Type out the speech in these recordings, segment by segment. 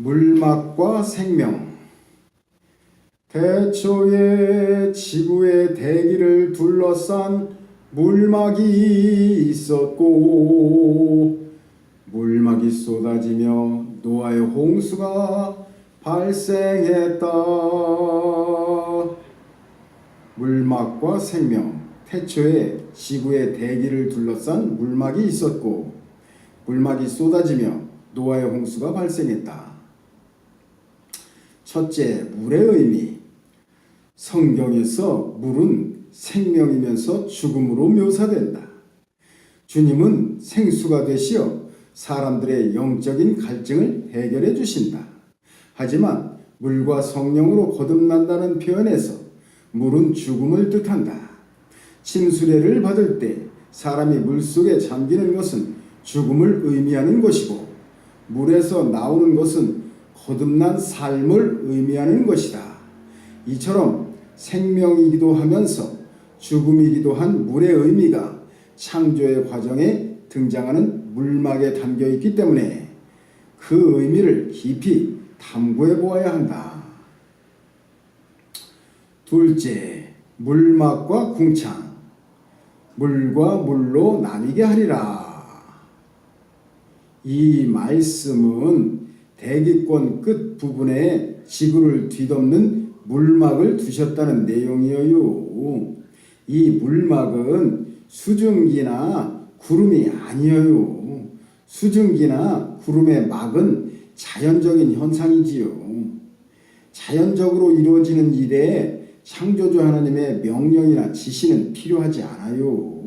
물막과 생명 대초에 지구의 대기를 둘러싼 물막이 있었고 물막이 쏟아지며 노아의 홍수가 발생했다. 물막과 생명 태초에 지구의 대기를 둘러싼 물막이 있었고 물막이 쏟아지며 노아의 홍수가 발생했다. 첫째, 물의 의미. 성경에서 물은 생명이면서 죽음으로 묘사된다. 주님은 생수가 되시어 사람들의 영적인 갈증을 해결해 주신다. 하지만 물과 성령으로 거듭난다는 표현에서 물은 죽음을 뜻한다. 침수례를 받을 때 사람이 물속에 잠기는 것은 죽음을 의미하는 것이고 물에서 나오는 것은 거듭난 삶을 의미하는 것이다. 이처럼 생명이기도 하면서 죽음이기도 한 물의 의미가 창조의 과정에 등장하는 물막에 담겨 있기 때문에 그 의미를 깊이 탐구해 보아야 한다. 둘째, 물막과 궁창. 물과 물로 나뉘게 하리라. 이 말씀은 대기권 끝 부분에 지구를 뒤덮는 물막을 두셨다는 내용이에요. 이 물막은 수증기나 구름이 아니에요. 수증기나 구름의 막은 자연적인 현상이지요. 자연적으로 이루어지는 일에 창조주 하나님의 명령이나 지시는 필요하지 않아요.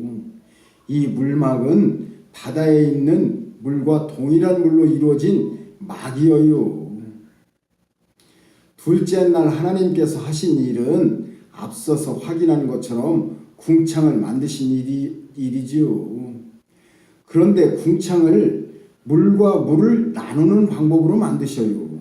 이 물막은 바다에 있는 물과 동일한 물로 이루어진 막이어요. 둘째 날 하나님께서 하신 일은 앞서서 확인한 것처럼 궁창을 만드신 일이, 일이지요. 그런데 궁창을 물과 물을 나누는 방법으로 만드셔요.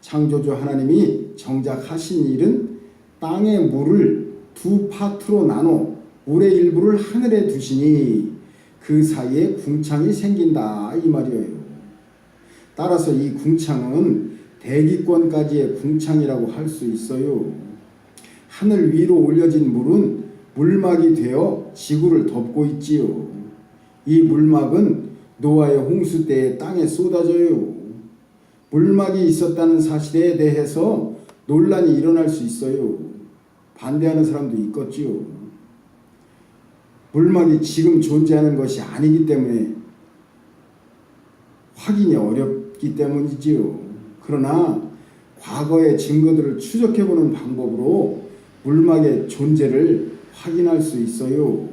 창조주 하나님이 정작 하신 일은 땅의 물을 두 파트로 나눠 물의 일부를 하늘에 두시니 그 사이에 궁창이 생긴다 이 말이에요. 따라서 이 궁창은 대기권까지의 궁창이라고 할 수 있어요. 하늘 위로 올려진 물은 물막이 되어 지구를 덮고 있지요. 이 물막은 노아의 홍수 때에 땅에 쏟아져요. 물막이 있었다는 사실에 대해서 논란이 일어날 수 있어요. 반대하는 사람도 있겠지요. 물막이 지금 존재하는 것이 아니기 때문에 확인이 어렵기 때문이지요. 그러나 과거의 증거들을 추적해보는 방법으로 물막의 존재를 확인할 수 있어요.